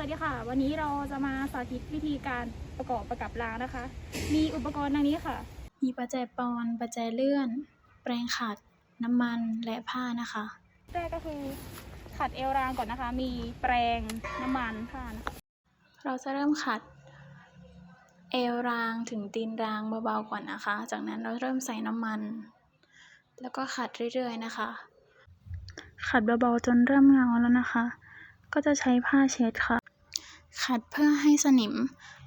สวัสดีค่ะ วันนี้เราจะมาสาธิตวิธีการประกอบประกับรางนะคะ มีอุปกรณ์ดังนี้ค่ะ มีประแจปอนประแจเลื่อน แปรงขัด น้ำมันและผ้านะคะแรกก็คือขัดเอวรางก่อนนะคะ มีแปรงน้ำมันผ้านะคะเราจะเริ่มขัด เอวรางถึงตีนรางเบาๆก่อนนะคะ จากนั้นเราเริ่มใส่น้ำมัน แล้วก็ขัดเรื่อยๆนะคะ ขัดเบาๆจนเริ่มเงาแล้วนะคะก็จะใช้ผ้าเช็ดค่ะ ขัดเพื่อให้สนิม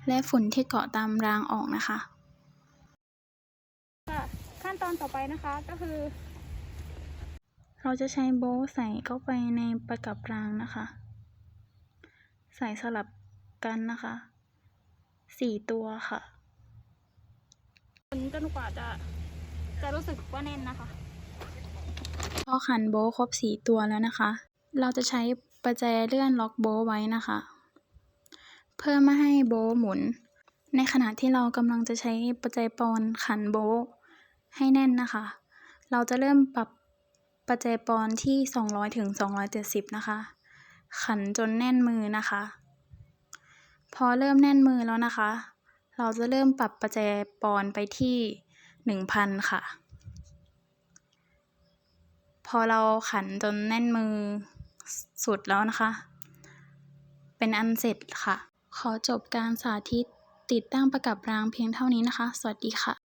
และฝุ่นที่เกาะตามรางออกนะคะ ค่ะ ขั้นตอนต่อไปนะคะก็คือ เราจะใช้โบว์ใส่เข้าไปในประกับรางนะคะ ใส่สลับกันนะคะสี่ตัวค่ะจนกว่าจะจะรู้สึกว่าแน่นนะคะ พอขันโบว์ครบสี่ตัวแล้วนะคะ เราจะใช้ประแจเลื่อนล็อกโบว์ไว้นะคะ เพื่อไม่ให้โบว์หมุน ในขณะที่เรากำลังจะใช้ประแจปอนขันโบว์ให้แน่นนะคะ เราจะเริ่มปรับประแจปอนที่ 200ถึง270 นะคะ ขันจนแน่นมือนะคะ พอเริ่มแน่นมือแล้วนะคะ เราจะเริ่มปรับประแจปอนไปที่ 1,000 ค่ะ พอเราขันจนแน่นมือสุดแล้วนะคะ เป็นอันเสร็จค่ะ ขอจบการสาธิตติดตั้งประกับรางเพียงเท่านี้นะคะ สวัสดีค่ะ